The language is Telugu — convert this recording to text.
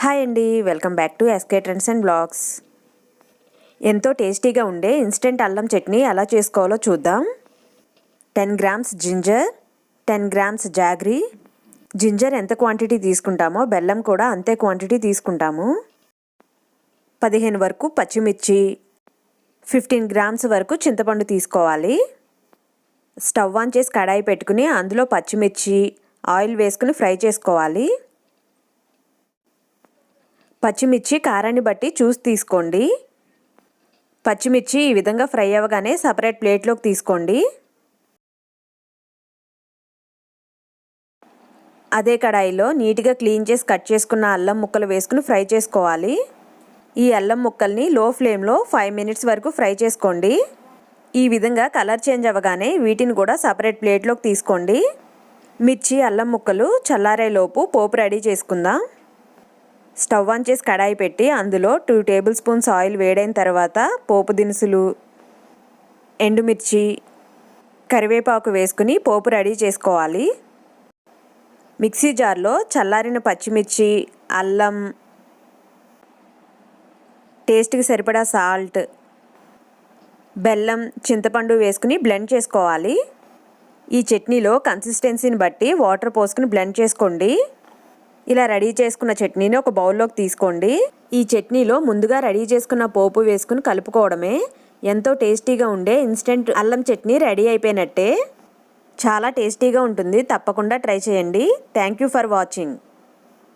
హాయ్ అండి. Welcome back to SK trends and blogs. ఎంతో టేస్టీగా ఉండే ఇన్స్టెంట్ అల్లం చట్నీ ఎలా చేసుకోవాలో చూద్దాం. Ten grams ginger ten grams jaggery. Ginger ఎంత క్వాంటిటీ తీసుకుంటామో బెల్లం కూడా అంతే క్వాంటిటీ తీసుకుంటాము. పదిహేను వరకు పచ్చిమిర్చి ఫిఫ్టీన్ గ్రామ్స్ వరకు చింతపండు తీసుకోవాలి. స్టవ్ ఆన్ చేసి కడాయి పెట్టుకుని అందులో పచ్చిమిర్చి ఆయిల్ వేసుకుని ఫ్రై చేసుకోవాలి. పచ్చిమిర్చి కారాన్ని బట్టి చూసి తీసుకోండి. పచ్చిమిర్చి ఈ విధంగా ఫ్రై అవ్వగానే సపరేట్ ప్లేట్లోకి తీసుకోండి. అదే కడాయిలో నీట్గా క్లీన్ చేసి కట్ చేసుకున్న అల్లం ముక్కలు వేసుకుని ఫ్రై చేసుకోవాలి. ఈ అల్లం ముక్కల్ని లో ఫ్లేమ్లో ఫైవ్ మినిట్స్ వరకు ఫ్రై చేసుకోండి. ఈ విధంగా కలర్ చేంజ్ అవ్వగానే వీటిని కూడా సపరేట్ ప్లేట్లోకి తీసుకోండి. మిర్చి అల్లం ముక్కలు చల్లారేలోపు పోపు రెడీ చేసుకుందాం. స్టవ్ ఆన్ చేసి కడాయి పెట్టి అందులో టూ టేబుల్ స్పూన్స్ ఆయిల్ వేడైన తర్వాత పోపు దినుసులు ఎండుమిర్చి కరివేపాకు వేసుకుని పోపు రెడీ చేసుకోవాలి. మిక్సీ జార్లో చల్లారిన పచ్చిమిర్చి అల్లం టేస్ట్కి సరిపడా సాల్ట్ బెల్లం చింతపండు వేసుకుని బ్లెండ్ చేసుకోవాలి. ఈ చట్నీలో కన్సిస్టెన్సీని బట్టి వాటర్ పోసుకుని బ్లెండ్ చేసుకోండి. ఇలా రెడీ చేసుకున్న చట్నీని ఒక బౌల్లోకి తీసుకోండి. ఈ చట్నీలో ముందుగా రెడీ చేసుకున్న పోపు వేసుకుని కలుపుకోవడమే. ఎంతో టేస్టీగా ఉండే ఇన్స్టెంట్ అల్లం చట్నీ రెడీ అయిపోయినట్టే. చాలా టేస్టీగా ఉంటుంది. తప్పకుండా ట్రై చేయండి. Thank you for watching.